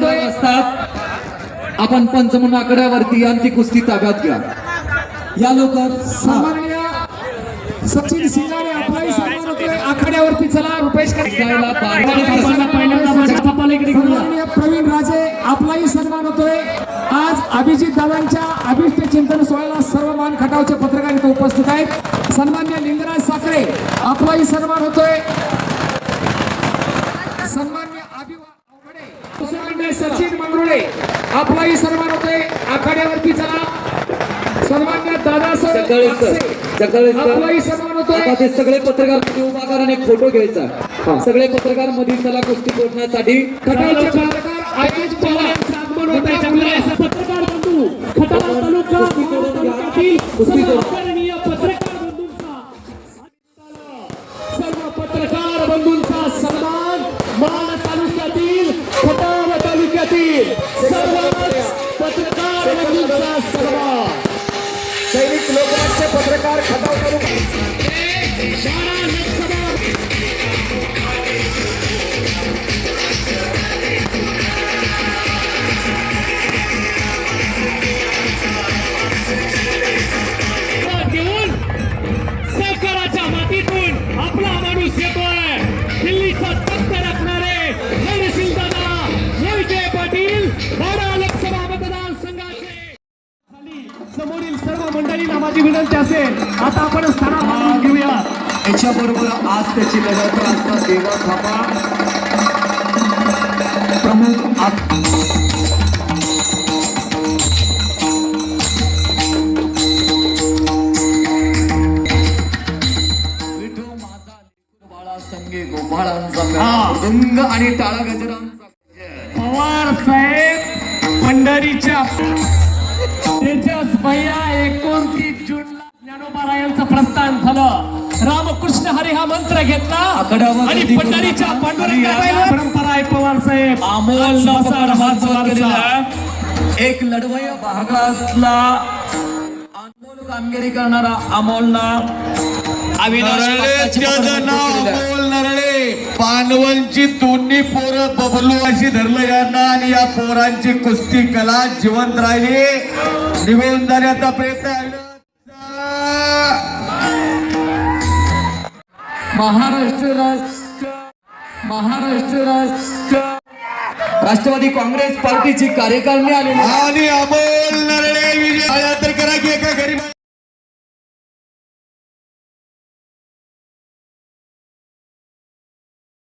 होतोय असतात आपण पंचमन आकड्यावरती यांची कुस्ती ताब्यात घ्या. या लोक सामान्य सचिन सिंगाने आपलाही सन्मान होतोय आखाड्यावरती चला रुपेश प्रवीण राजे आपलाही सन्मान होतोय. आज अभिजित दादांच्या अभिष्ट चिंतन सोहळ्याला सर्व मान खटावचे पत्रकार इथे उपस्थित आहेत. सन्मान्य लिंगराज साखरे आपलाही सन्मान होतोय. सन्मान्य सचिन मंगरुळे आपलाही सन्मान होतोय. आखाड्यावरती चला. सन्मान्य सर आपलाही सन्मान आता होतोय ते सगळे पत्रकारमध्ये उभा करा आणि एक फोटो घ्यायचा. सगळे पत्रकारमध्ये चला कुस्ती फोडण्यासाठी. खटावचे पत्रकार आयोज पवार यांचं आगमन होत आहे पत्रकार बंधू खटाव तालुका Se समोरील सर्व मंडळींना माझी विनंती असेल आता आपण स्थानावर घेऊया. याच्या बरोबर आज त्याची लढत असतात देवा थापा. प्रमुख मृदुंग आणि टाळा गजरांचा पवार साहेब पंढरीच्या तेजस भैया एकोणतीस जूनला ज्ञानोबारायांचं प्रस्थान झालं रामकृष्ण हरी हा मंत्र घेतला आणि पंढरीच्या. पांडुरंगाची परंपरा आहे पवार साहेब अमोल केलेला. एक लढवय भागातला अनमोल कामगिरी करणारा अमोलना अविनाश नाव. अमोल पांडवांची दोन्ही पोरं बबलू अशी धरलं यांना आणि या पोरांची कुस्ती कला जिवंत राहिली. निघून जाण्याचा प्रयत्न महाराष्ट्र राष्ट्र महाराष्ट्र राष्ट्र. राष्ट्रवादी काँग्रेस पार्टीची कार्यकारिणी आहे. आणि अमोल नरळे विजय तर करा की एका गरीब